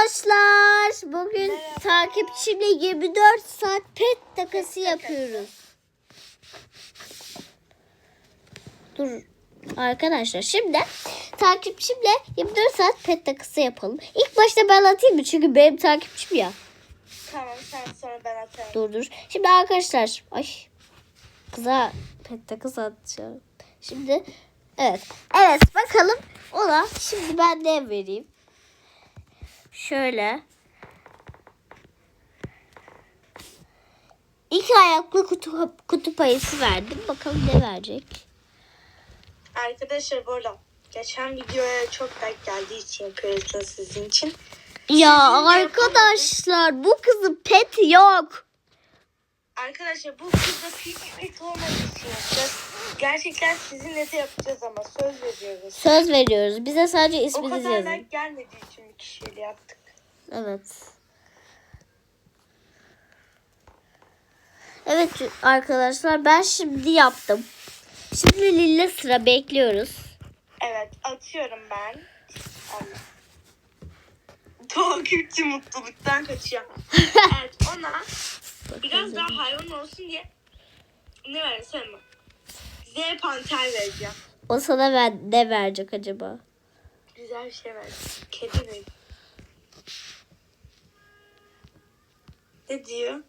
arkadaşlar. Bugün Merhaba. takipçimle 24 saat pet takası yapıyoruz. Dur arkadaşlar şimdi takipçimle 24 saat pet takası yapalım. İlk başta ben atayım mı? Çünkü benim takipçim ya. Tamam sen sonra ben atarım. Dur dur. Şimdi arkadaşlar. Ay. Kıza pet takası atacağım. Şimdi evet. Evet bakalım ona şimdi ben ne vereyim. Şöyle. İki ayaklı kutu, kutup ayısı verdim. Bakalım ne verecek. Arkadaşlar bu arada geçen videoya çok like geldiği için yapıyoruz sizin için. Ya arkadaşlar bu kızın pet yok. Arkadaşlar bu kızda hiç pek olmadığı için yapacağız. Gerçekten sizinle de yapacağız ama söz veriyoruz. Söz veriyoruz. Bize sadece O isminizi kadar yazın. like gelmediği için bir kişiyle yaptık. Evet. Evet arkadaşlar ben şimdi yaptım. Şimdi Lille sıra bekliyoruz. Evet atıyorum ben. Takipçi mutluluktan kaçıyor. evet ona biraz daha hayvan olsun diye ne versem mi? Z panter vereceğim. O sana ben ne verecek acaba? Güzel bir şey ver. Kedi mi? Ne diyor?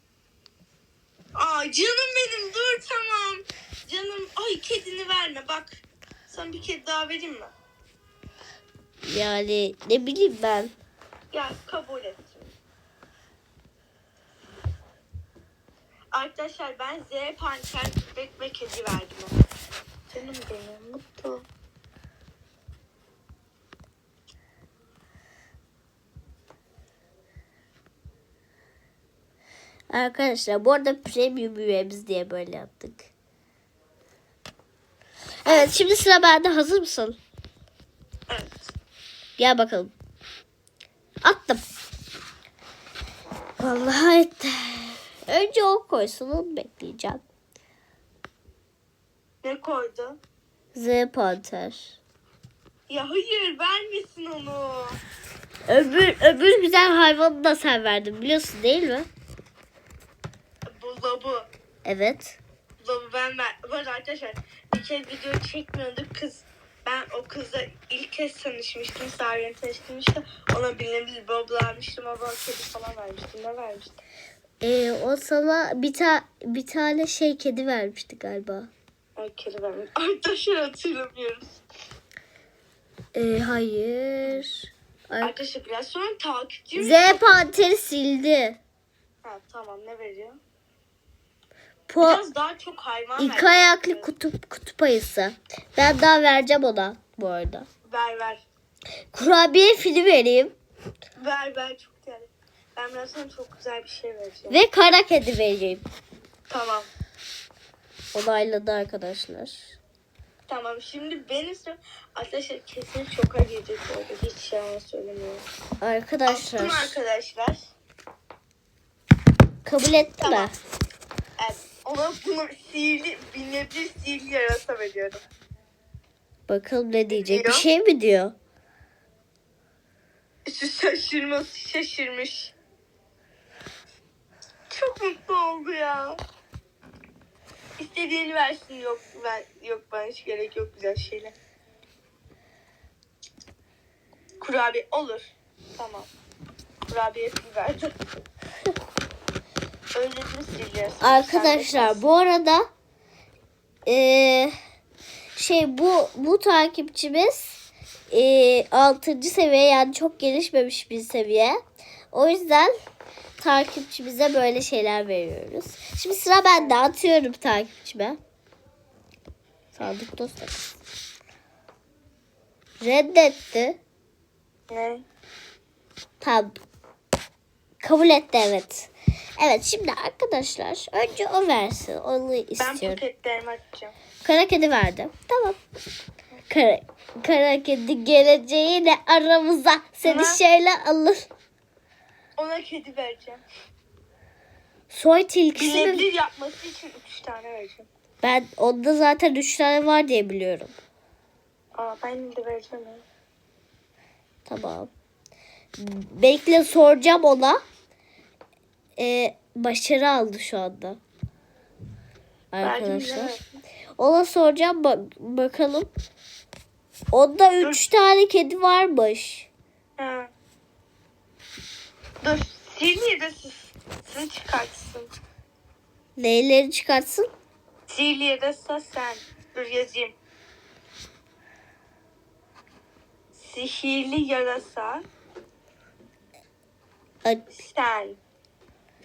Aa canım benim dur tamam. Canım ay kedini verme bak. Sana bir kedi daha vereyim mi? Yani ne bileyim ben. Gel kabul et. Arkadaşlar ben Z panter köpek ve kedi verdim ona. Canım benim mutlu. Arkadaşlar bu arada premium üyemiz diye böyle yaptık. Evet şimdi sıra bende. Hazır mısın? Evet. Gel bakalım. Attım. Vallahi etti. Önce o koysun onu bekleyeceğim. Ne koydu? Z Panter. Ya hayır vermesin onu. Öbür, öbür güzel hayvanı da sen verdin biliyorsun değil mi? Bu labu. Evet. Labu ben ver. Bu arada arkadaşlar bir kez video çekmiyorduk kız. Ben o kızla ilk kez tanışmıştım. Sare'yle tanıştım işte. Ona bilinir bobla almıştım. O bana kedi falan vermiştim. Ne vermiştim? Ee, o sana bir, ta bir tane şey kedi vermişti galiba. Ay kedi vermiş. Arkadaşlar hatırlamıyoruz. Ee, hayır. Ay- Arkadaşlar biraz sonra takipçim. Z Panter'i sildi. Ha tamam ne veriyor? Po Biraz daha çok hayvan İki ver. ayaklı kutup kutup ayısı. Ben daha vereceğim ona bu arada. Ver ver. Kurabiye fili vereyim. Ver ver. Ben biraz sonra çok güzel bir şey vereceğim. Ve kara kedi vereyim. Tamam. Onayladı arkadaşlar. Tamam şimdi benim sıram arkadaşlar kesin şoka girecek bu arada. Hiç yalan söylemiyorum. Arkadaşlar Attım arkadaşlar. kabul etti Tamam. mi? Evet. Ona bunu sihirli, binebilir sihirli yarasa veriyorum. Bakalım ne diyecek. Bir diyor? şey mi diyor? Şu şaşırması şaşırmış. Çok mutlu oldu ya. İstediğini versin yok ben yok bana hiç gerek yok güzel şeyler. Kurabiye olur. Tamam. Kurabiye verdim. Özledim sihirli Arkadaşlar bu arada eee, şey bu bu takipçimiz eee 6. seviye yani çok gelişmemiş bir seviye. O yüzden takipçimize böyle şeyler veriyoruz. Şimdi sıra bende atıyorum takipçime. Sadık dost. Reddetti. Ne? Tamam. Kabul etti evet. Evet şimdi arkadaşlar önce o versin. Onu Ben istiyorum. paketlerimi açacağım. Kara kedi verdi. Tamam. Kara, kara kedi geleceğiyle aramıza seni Ama- şöyle alır. Ona kedi vereceğim. Soy tilkisini Bilebilir yapması için üç tane vereceğim. ben onda zaten üç tane var diye biliyorum. Aa ben de vereceğim ya. Tamam. Bekle soracağım ona. Ee, başarı aldı şu anda. Arkadaşlar. Ona soracağım bak bakalım. Onda üç tane kedi varmış. Ha. Dur. Sihirli de sen çıkartsın. Neyleri çıkartsın? Sihirli yarasa sen. Dur yazayım. Sihirli yarasa Ay, sen.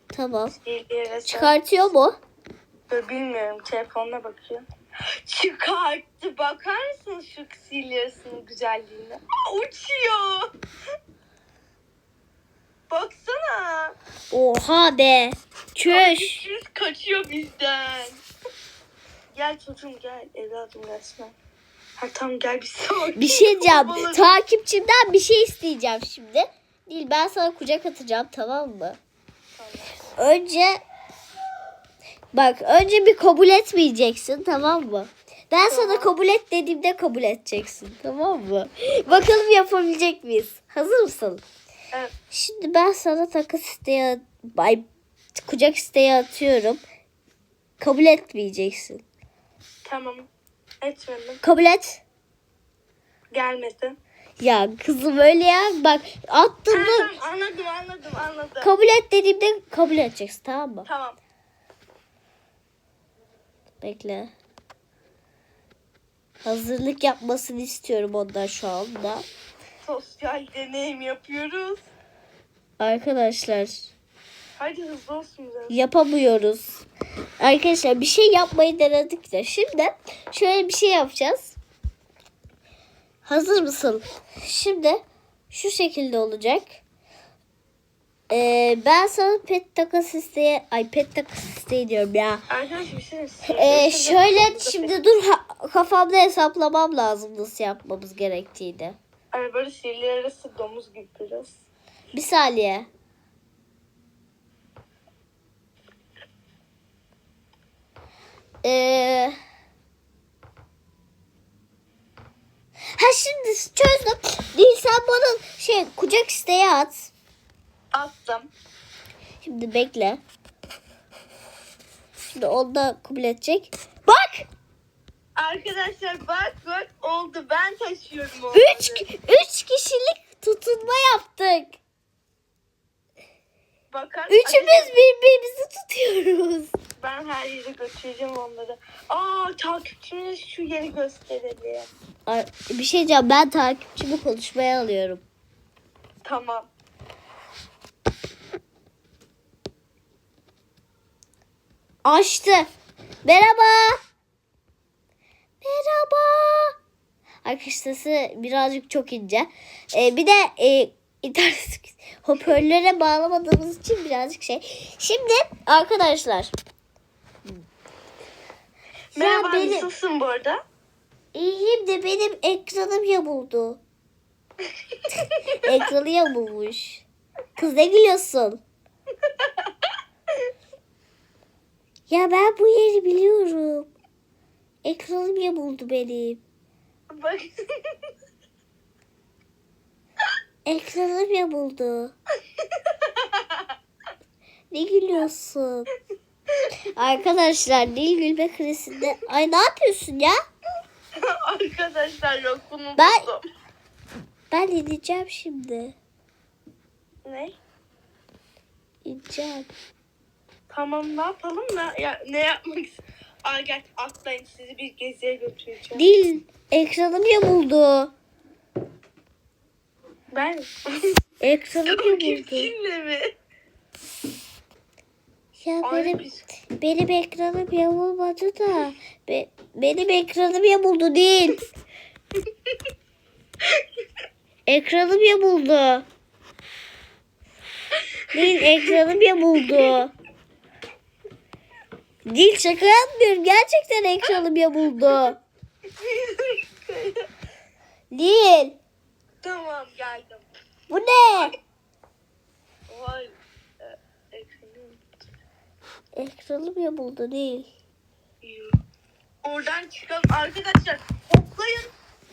tamam. Sihirli yarasa. Çıkartıyor mu? Dur bilmiyorum telefonuna bakıyor. Çıkarttı. Bakar mısın şu sihirli yarasının güzelliğine? Aa, uçuyor. Baksana. Oha be. Çüş. Üçüz kaçıyor bizden. gel çocuğum gel. Evladım resmen. Ha tamam gel bir sakin. Bir şey diyeceğim. Takipçimden bir şey isteyeceğim şimdi. Değil ben sana kucak atacağım tamam mı? Önce bak önce bir kabul etmeyeceksin tamam mı? Ben sana Tamam. kabul et dediğimde kabul edeceksin tamam mı? Bakalım yapabilecek miyiz? Hazır mısın? Evet. Şimdi ben sana takas isteği ay, kucak isteği atıyorum. Kabul etmeyeceksin. Tamam. Etmedim. Kabul et. Gelmedi. Ya kızım öyle ya bak attın Ha, tamam anladım anladım anladım. kabul et dediğimde kabul edeceksin tamam mı? tamam. Bekle. Hazırlık yapmasını istiyorum ondan şu anda. Sosyal deneyim yapıyoruz. Arkadaşlar Hadi hızlı olsun biraz. yapamıyoruz. Arkadaşlar bir şey yapmayı denedik de. Şimdi şöyle bir şey yapacağız. Hazır mısın? Şimdi şu şekilde olacak. Ee, ben sana pet takas isteği, ay pet takas isteği diyorum ya. Arkadaş bir şey Ee, şöyle şimdi dur ha- kafamda hesaplamam lazım nasıl yapmamız gerektiğini. Ay böyle sihirli arası domuz gibi biraz. Bir saniye. Ee, ha şimdi çözdüm. Değil sen bana şey kucak isteği at. Attım. Şimdi bekle. Şimdi onu da kabul edecek. Bak! Arkadaşlar bak bak oldu. Ben taşıyorum onu. Üç, üç kişilik tutunma yaptık. Bakar. Üçümüz birbirimizi tutuyoruz. Ben her yere götüreceğim onları. Aa takipçimize şu yeri gösterelim. Ay, Bir şey diyeceğim ben takipçimi konuşmaya alıyorum. Tamam. Açtı. Merhaba. Merhaba. Arkadaşlar sesi birazcık çok ince. Ee, bir de e, internet hoparlöre bağlamadığımız için birazcık şey. Şimdi arkadaşlar. Merhaba benim, nasılsın bu arada? iyiyim de benim ekranım yamuldu. Ekranı yamulmuş. Kız ne gülüyorsun? Ya ben bu yeri biliyorum. Ekranım yamuldu benim. Bak. Ekranım yamuldu. Ne gülüyorsun? Arkadaşlar Nil gülme krizinde. Ay ne yapıyorsun ya? Arkadaşlar yok bunu Ben- buldum. Ben ineceğim şimdi. Ne? İneceğim. Tamam ne yapalım ne, ya, ne yapmak ist- Aa gel atlayın sizi bir geziye götüreceğim. Nil ekranım yamuldu. Ben Ekranım yamuldu. Takipçinle mi? Ya Ay, benim, biz- benim ekranım yamulmadı da. Be- benim ekranım yamuldu değil. ekranım yamuldu. Değil ekranım yamuldu. Değil şaka yapmıyorum. Gerçekten ekranım yamuldu. Değil. tamam geldim. Bu ne? Vay. e, ekranım. Ekranım yamuldu değil. Oradan çıkalım arkadaşlar. Hoplayın.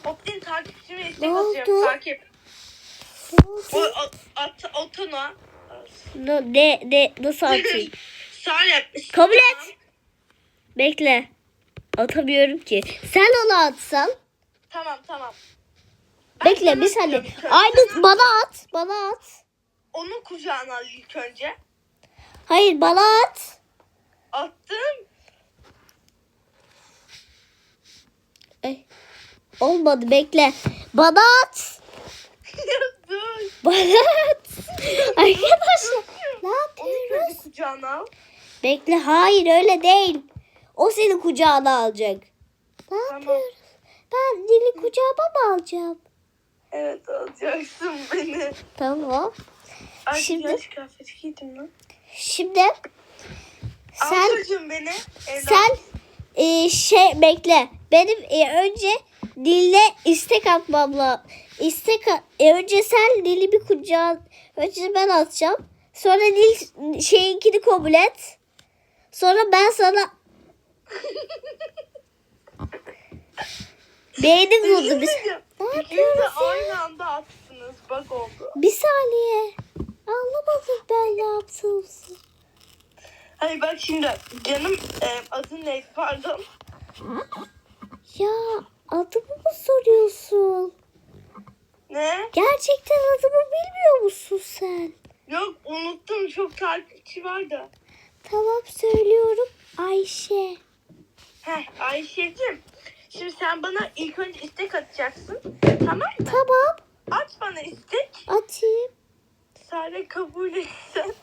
Hoplayın takipçime istek atıyorum. Takip. O, at, otona. No, ne, ne, nasıl atayım? Salep. Kabul et. Bekle. Atamıyorum ki. Sen onu atsan. Tamam tamam. Ben Bekle bir saniye. Aynı bana at. Bana at. Onun kucağına al ilk önce. Hayır bana at. Attım. Ay, olmadı bekle. Bana at. Bana at. Arkadaşlar ne Onu yapıyoruz? kendi kucağına al. Bekle hayır öyle değil. O seni kucağına alacak. Ne Tamam. yapıyoruz? Ben dili kucağıma mı alacağım? Evet alacaksın beni. Tamam. Ay Şimdi- yaş kıyafeti giydim lan. Şimdi sen çocuğum beni. Evlat. sen e, şey bekle. Benim e, önce dille istek atmamla istek at- e, önce sen dili bir kucağın önce ben atacağım. Sonra dil şeyinkini kabul et. Sonra ben sana Beynim vurdu. Bir, ne yapıyoruz ya? aynı anda attınız. Bak oldu. Bir saniye. Anlamadım ben ne yaptığımızı. Hayır bak şimdi canım e, adın neydi pardon. Ya adımı mı soruyorsun? Ne? Gerçekten adımı bilmiyor musun sen? Yok unuttum çok takipçi var da. Tamam söylüyorum. Ayşe. Heh Ayşe'cim. Şimdi sen bana ilk önce istek atacaksın. Tamam mı? Tamam. At bana istek. Atayım. Sare kabul etsen.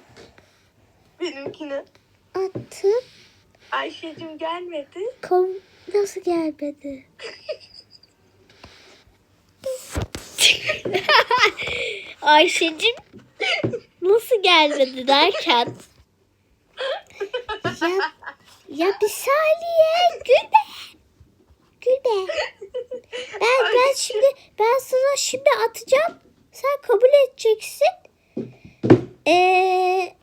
Benimkini. Attım. Ayşe'cim gelmedi. Kom nasıl gelmedi? Ayşe'cim nasıl gelmedi derken ya, ya bir saniye gülme gülme ben ben şimdi ben sana şimdi atacağım. Sen kabul edeceksin. Ee,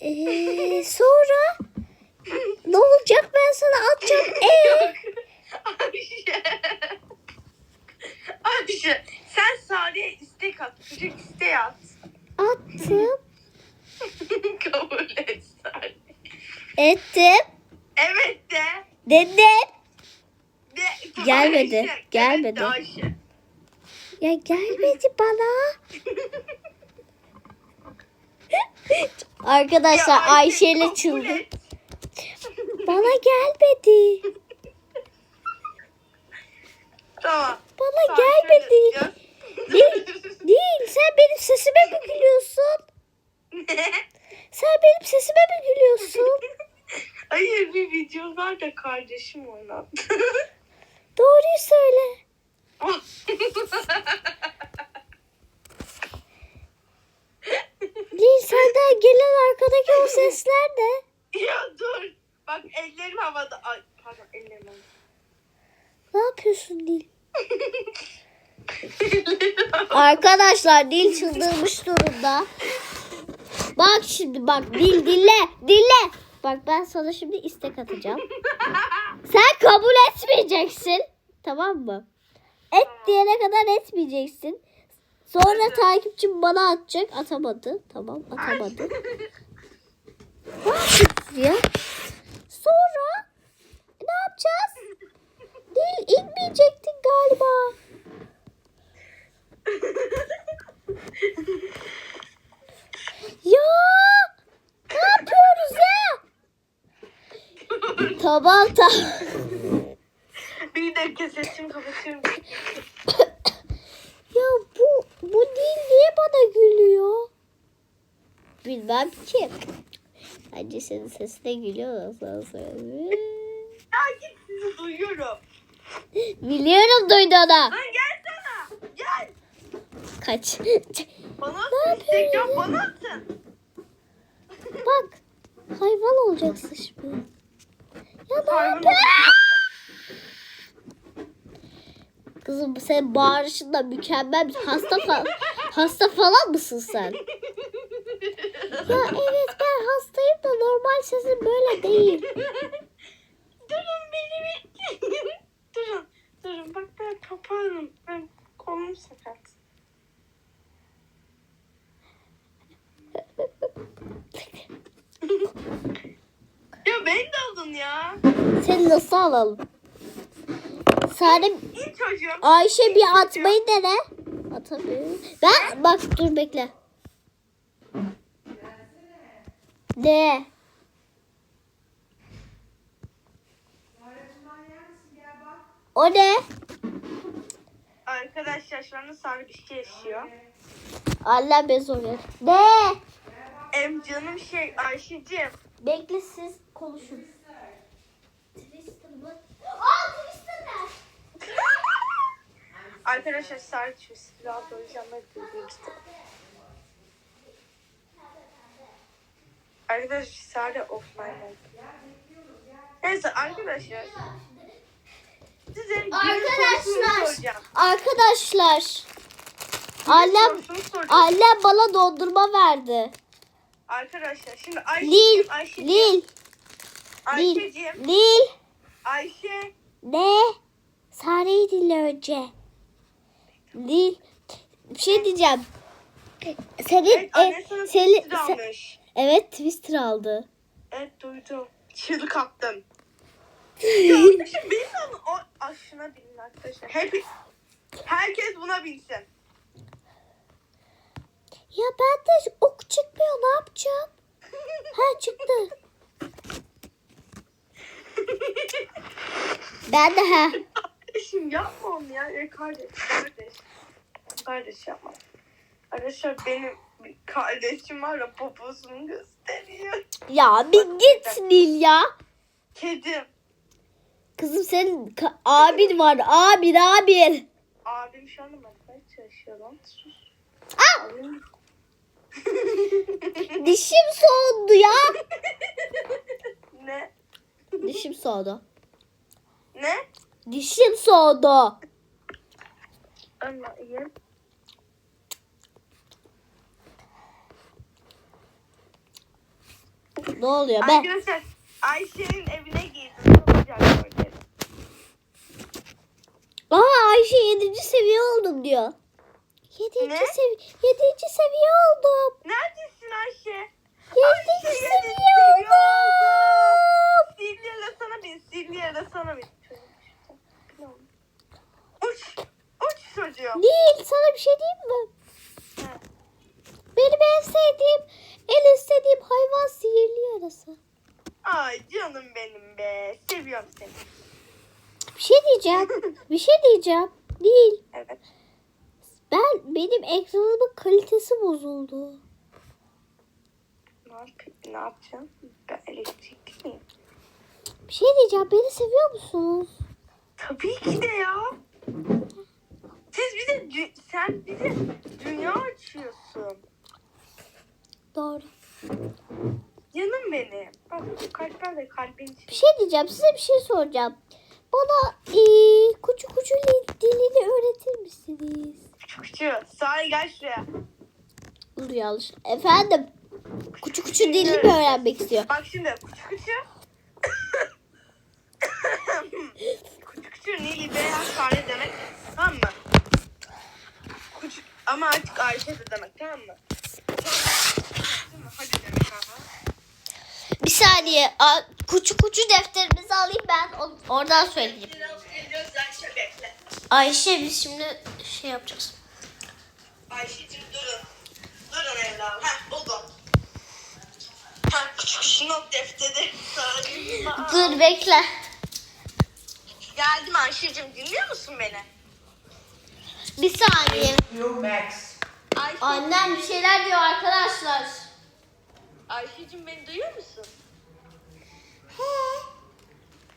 ee, sonra ne olacak? Ben sana atacağım. Ee? Ayşe. Ayşe sen Sare'ye istek at. Küçük istek at. attım. Kabul et Sare. ettim Evet de. dedim de. Gelmedi, Ayşe, gelmedi. Ayşe. ya gelmedi bana Arkadaşlar Ya Ayşe ile kabul çıldı. et. Bana gelmedi. Tamam. Bana Sare gelmedi. Değil, değil. Sen benim sesime mi gülüyorsun? Ne? Sen benim sesime mi gülüyorsun? Hayır bir video var da kardeşim oynattı. Doğruyu söyle. Değil senden gelen arkadaki o sesler de. ya dur. Bak ellerim havada. Ay pardon ellerim havada. Ne yapıyorsun Dil? Arkadaşlar Dil çıldırmış durumda. Bak şimdi bak Dil dinle dinle. Bak ben sana şimdi istek atacağım. Sen kabul etmeyeceksin. Tamam mı? Et diyene kadar etmeyeceksin. Sonra takipçim bana atacak. Atamadı. Tamam atamadı. Ya? Sonra ne yapacağız? Değil inmeyecektin galiba. Ya ne yapıyoruz ya? Tamam tamam. bir dakika sesimi kapatıyorum. Ya bu bu dil niye bana gülüyor? Bilmem ki. Bence senin sesine gülüyor nasıl söyleyeyim. Ya git sizi duyuyorum. Biliyorum duyduğunu. Lan gel sana. Gel. Kaç. Bana atın ya? bana atın. Bak. Hayvan olacaksın şimdi. Hayvan? Kızım sen bağırışın da mükemmel. Hasta falan, hasta falan mısın sen? Ya evet ben hastayım da normal sesim böyle değil. Durun beni bekleyin. Durun. Durun bak ben papağanım. Ben kolum sakat. alın ya. Seni nasıl alalım? Sare çocuğum. Ayşe bir atmayı dene. Atamıyorum. Ben bak dur bekle. Ne? O ne? Arkadaşlar şu anda sarı bir şey yaşıyor. Allah bez oluyor. Ne? Em canım şey Ayşe'cim. Bekle siz konuşun. Twister mı? Aa Twister ne? Arkadaşlar rahat olacağım ben duyduğum istedim. Arkadaşlar sarı offline oldu. Neyse arkadaşlar. Size Arkadaşlar. Arkadaşlar. Annem, annem bana dondurma verdi. Arkadaşlar şimdi Lil, Ayşe'cim, Ayşe'cim, Lil, Lil, Ayşe'cim, Lil. Ayşe. Ne? Sare'yi dinle önce. Lil. Bir şey diyeceğim. Senin, Evet e, senin, Twister se- almış. evet Twister aldı. Evet duydum. Çığlık attım. şimdi benim de o aşına binin arkadaşlar. Hep, herkes buna binsin. Ya ben de ok çıkmıyor ne yapacağım? Ha çıktı. Ben de ha. Kardeşim yapma onu ya. E, kardeş, kardeş. Kardeş yapma. Arkadaşlar benim bir kardeşim var ya poposunu gösteriyor. Ya bir git Nil ya. Kedim. Kızım senin abin var. Abin abin. Abim şu anda matematik çalışıyor lan. Sus. Ah! Dişim soğudu ya. ne? Dişim soğudu. Ne? Dişim soğudu. Ama iyi. Ne oluyor be? Arkadaşlar Ayşe'nin evine girdim. Gördüm. Aa Ayşe 7. seviye oldum diyor. 7. Ne? seviye 7. seviye oldum. Neredesin Ayşe? 7. Ayşe, seviye yedi oldum. Silvia da sana bin. Silvia da sana bin. Uç. Uç çocuğum. Değil sana bir şey diyeyim mi? Ha. Benim en sevdiğim, en istediğim hayvan sihirli yarası. Ay canım benim be. Seviyorum seni. Bir şey diyeceğim. bir şey diyeceğim. Değil. Evet. Ben benim ekranımın kalitesi bozuldu. Ne, yap ne yapacağım? Ben elektrikli miyim? Bir şey diyeceğim. Beni seviyor musunuz? Tabii ki de ya. Siz bize, dü- sen bize dünya açıyorsun. Doğru. Canım benim. Bak bu kalpler de kalbin içinde. Bir şey diyeceğim. Size bir şey soracağım. Bana eee kuçu kuçu li- dilini öğretir misiniz? Küçükçü. Sahi gel şuraya. Dur yanlış. Efendim. Kuçu kuçu dilini mi öğrenmek istiyor? Bak şimdi küçük küçük. küçük küçük Nili beyaz fare demek tamam mı? Küçük ama artık Ayşe de demek tamam mı? Tamam, Hadi demek aha. Bir saniye. A, kuçu kuçu defterimizi alayım ben. o- Oradan söyleyeyim. Ayşe bekle. Ayşe biz şimdi şey yapacağız. Ayşe'cim durun. Durun evladım. Heh buldum. Heh küçük küçük not defteri. Dur bekle. Geldim Ayşe'cim dinliyor musun beni? Bir saniye. Yo, Max. Ayşe, Annem bir şeyler diyor arkadaşlar. Ayşe'cim beni duyuyor musun?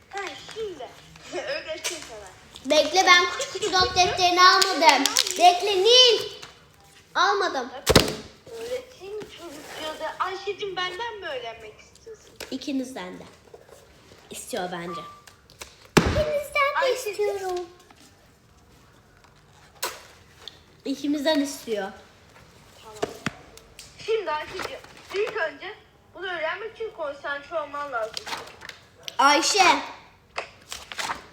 Ha şimdi. Öğreteyim sana. Bekle ben kuçu kuçu not defterini almadım. Bekle Nil. Almadım. Öğreteyim çocuk da Ayşe'cim benden mi öğrenmek istiyorsun? İkinizden de. İstiyor bence. İkinizden de Ayşe- istiyorum. İkimizden istiyor. Tamam. Şimdi Ayşe'cim ilk önce bunu öğrenmek için konsantre olman lazım. Ayşe.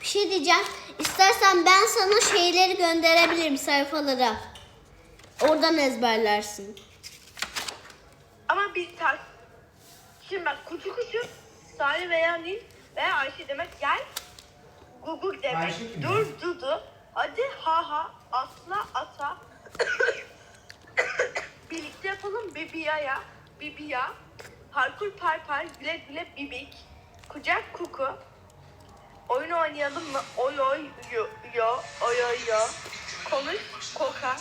Bir şey diyeceğim. İstersen ben sana şeyleri gönderebilirim sayfalara. Oradan ezberlersin. Ama bir tak. Şimdi bak kuçu kuçu Salih veya Nil Ve Ayşe demek gel. Gugu demek. Ayşe kim Dur Dudu. Hadi ha ha. Asla ata. Birlikte yapalım bibiyaya. Bibiya. Parkur par par. Güle güle bibik. Kucak kuku. Oyun oynayalım mı? Oy oy yo yo oy oy yo. Konuş koka.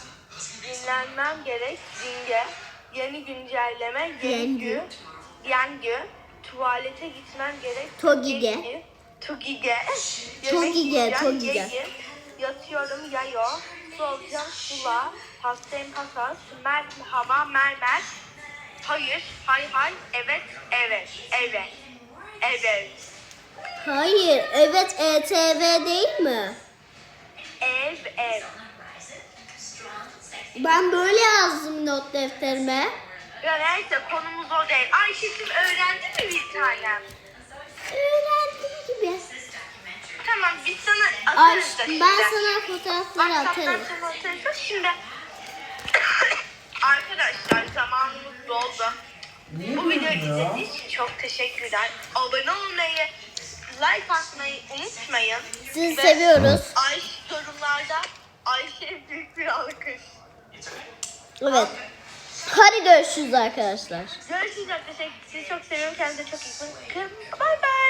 Dinlenmem gerek dinge. Yeni güncelleme yengü. Yengü. Tuvalete gitmem gerek. Togige. Tugige. Togige, togige. Yatıyorum yayo. Su alacağım sula. Hastayım pasas. Mer hava mermer. Hayır, hay hay, evet, evet, evet, evet. Hayır. Evet ETV değil mi? Ev, ev. Ben böyle yazdım not defterime. Ya neyse konumuz o değil. Ayşe'cim öğrendin mi bir tane? Öğrendiğim gibi. Tamam biz sana Ay, atarız da ben şimdi. sana fotoğrafları WhatsApp'tan atarım. sana atarız. Şimdi arkadaşlar zamanımız doldu. Niye Bu videoyu izlediğiniz için çok teşekkürler. Abone olmayı, like atmayı unutmayın. Sizi Ve seviyoruz. Ayşe yorumlarda Ayşe'ye büyük bir alkış. Evet. Hadi görüşürüz arkadaşlar. Görüşürüz arkadaşlar. Sizi çok seviyorum. Kendinize çok iyi bakın. Bye bye.